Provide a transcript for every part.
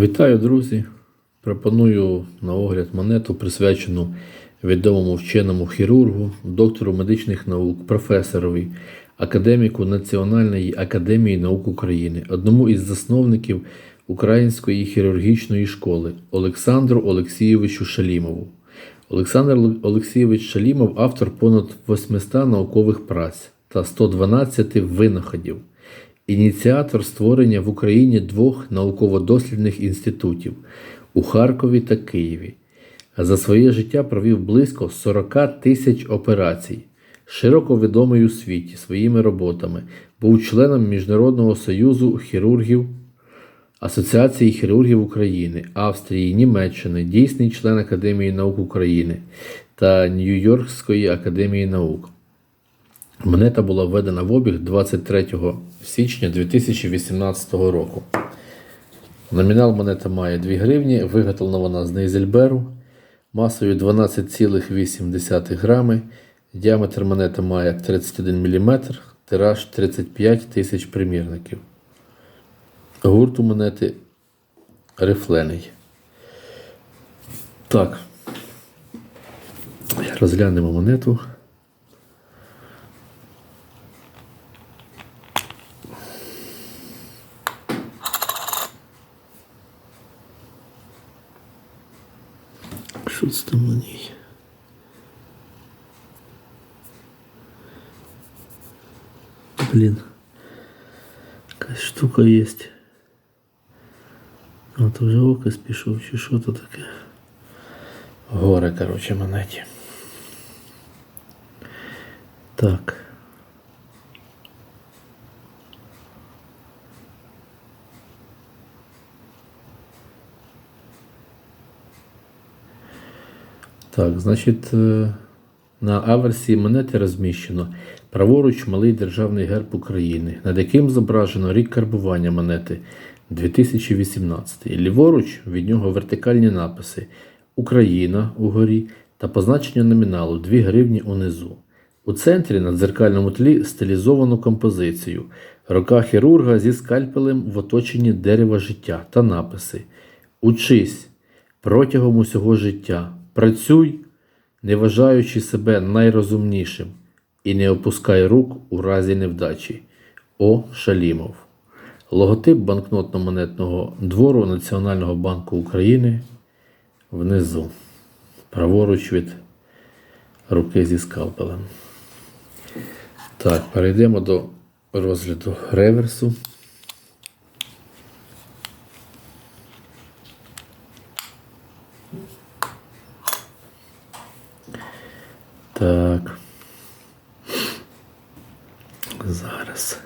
Вітаю, друзі! Пропоную на огляд монету, присвячену відомому вченому хірургу, доктору медичних наук, професорові, академіку Національної академії наук України, одному із засновників Української хірургічної школи Олександру Олексійовичу Шалімову. Олександр Олексійович Шалімов автор понад 800 наукових праць та 112 винаходів. Ініціатор створення в Україні двох науково-дослідних інститутів у Харкові та Києві. За своє життя провів близько 40 тисяч операцій, широко відомий у світі своїми роботами, був членом Міжнародного союзу хірургів Асоціації хірургів України, Австрії, Німеччини, дійсний член Академії наук України та Нью-Йоркської академії наук. Монета була введена в обіг 23 січня 2018 року. Номінал монета має 2 гривні, виготовлена вона з Нейзельберу, масою 12,8 грами. Діаметр монети має 31 мм, тираж 35 тисяч примірників. Гурт у монети рифлений. Так. Розглянемо монету. Що це там на ній? Блін. Якась штука є. А то вже окис пішов, чи що то таке? Горе, коротше, монеті. Так. Так, значить, е, на аверсі монети розміщено праворуч малий державний герб України, над яким зображено рік карбування монети 2018. Ліворуч від нього вертикальні написи Україна угорі та позначення номіналу 2 гривні унизу. У центрі на дзеркальному тлі стилізовану композицію рука хірурга зі скальпелем в оточенні дерева життя та написи Учись протягом усього життя. Працюй, не вважаючи себе найрозумнішим, і не опускай рук у разі невдачі. О. Шалімов. Логотип банкнотно-монетного двору Національного банку України внизу. Праворуч від руки зі скалпелем. Так, перейдемо до розгляду реверсу. Так. Зараз.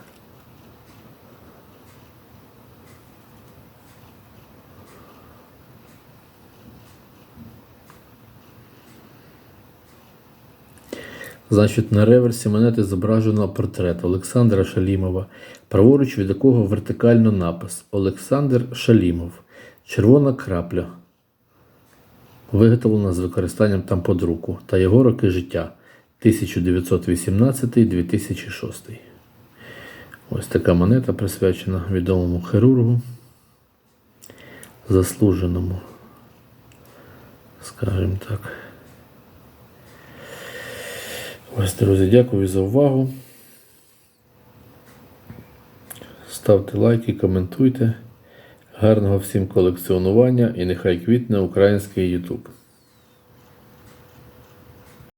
Значить, на реверсі монети зображено портрет Олександра Шалімова, праворуч від якого вертикально напис Олександр Шалімов, червона крапля, виготовлена з використанням тамподруку та його роки життя 1918-2006. Ось така монета присвячена відомому хірургу, заслуженому, скажімо так. Ось, друзі, дякую за увагу. Ставте лайки, коментуйте. Гарного всім колекціонування і нехай квітне український YouTube.